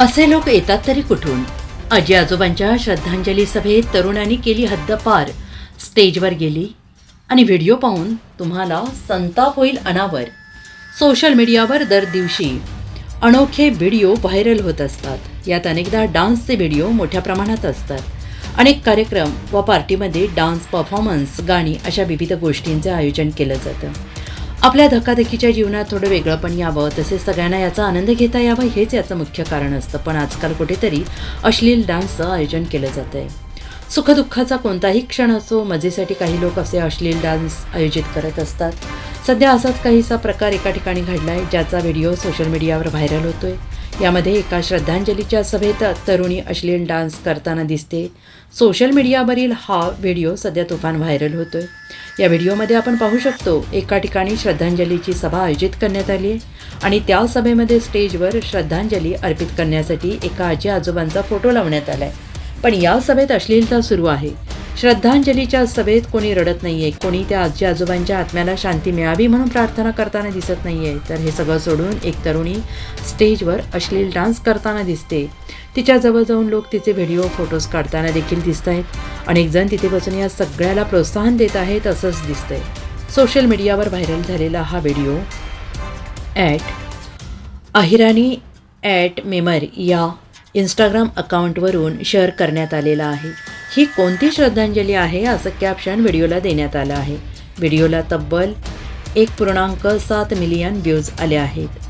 असे लोक येतात तरी कुठून? आजी आजोबांच्या श्रद्धांजली सभेत तरुणांनी केली हद्दपार. स्टेजवर गेली आणि व्हिडिओ पाहून तुम्हाला संताप होईल अनावर. सोशल मीडियावर दर दिवशी अनोखे व्हिडिओ व्हायरल होत असतात. यात अनेकदा डान्सचे व्हिडिओ मोठ्या प्रमाणात असतात. अनेक कार्यक्रम व पार्टीमध्ये डान्स परफॉर्मन्स गाणी अशा विविध गोष्टींचे आयोजन केलं जातं. आपल्या धकाधकीच्या जीवनात थोडं वेगळं पण यावं तसेच सगळ्यांना याचा आनंद घेता यावा हेच याचं मुख्य कारण असतं. पण आजकाल कुठेतरी अश्लील डान्सचं आयोजन केलं जातं आहे सुखदुःखाचा कोणताही क्षण असो मजेसाठी काही लोक असे अश्लील डान्स आयोजित करत असतात. सध्या असाच काहीसा प्रकार एका ठिकाणी घडला आहे ज्याचा व्हिडिओ सोशल मीडियावर व्हायरल होतोय. यामध्ये एका श्रद्धांजलीच्या सभेत तरुणी अश्लील डान्स करताना दिसते. सोशल मीडियावरील हा व्हिडिओ सध्या तुफान व्हायरल होतोय. या व्हिडिओमध्ये आपण पाहू शकतो एका ठिकाणी श्रद्धांजलीची सभा आयोजित करण्यात आली आहे आणि त्या सभेमध्ये स्टेजवर श्रद्धांजली अर्पित करण्यासाठी एका आजी आजोबांचा फोटो लावण्यात आला आहे पण या सभेत अश्लीलता सुरू आहे. श्रद्धांजलीच्या सभेत कोणी रडत नाही आहे कोणी त्या आजी आजोबांच्या आत्म्याला शांती मिळावी म्हणून प्रार्थना करताना दिसत नाही आहे तर हे सगळं सोडून एक तरुणी स्टेजवर अश्लील डान्स करताना दिसते. तिच्याजवळ जाऊन लोक तिचे व्हिडिओ फोटोज काढताना देखील दिसत आहेत. अनेक जण तिथे बसून या सगळ्याला प्रोत्साहन देत आहेत असंच दिसतंय. सोशल मीडियावर व्हायरल झालेला हा video at Ahirani at memer या इंस्टाग्राम अकाउंटवरून शेअर करण्यात आलेला आहे. ही कोणती श्रद्धांजली आहे असं कॅप्शन व्हिडिओला देण्यात आलं आहे. व्हिडिओला तब्बल एक पूर्णांक सात मिलियन व्ह्यूज आले आहेत.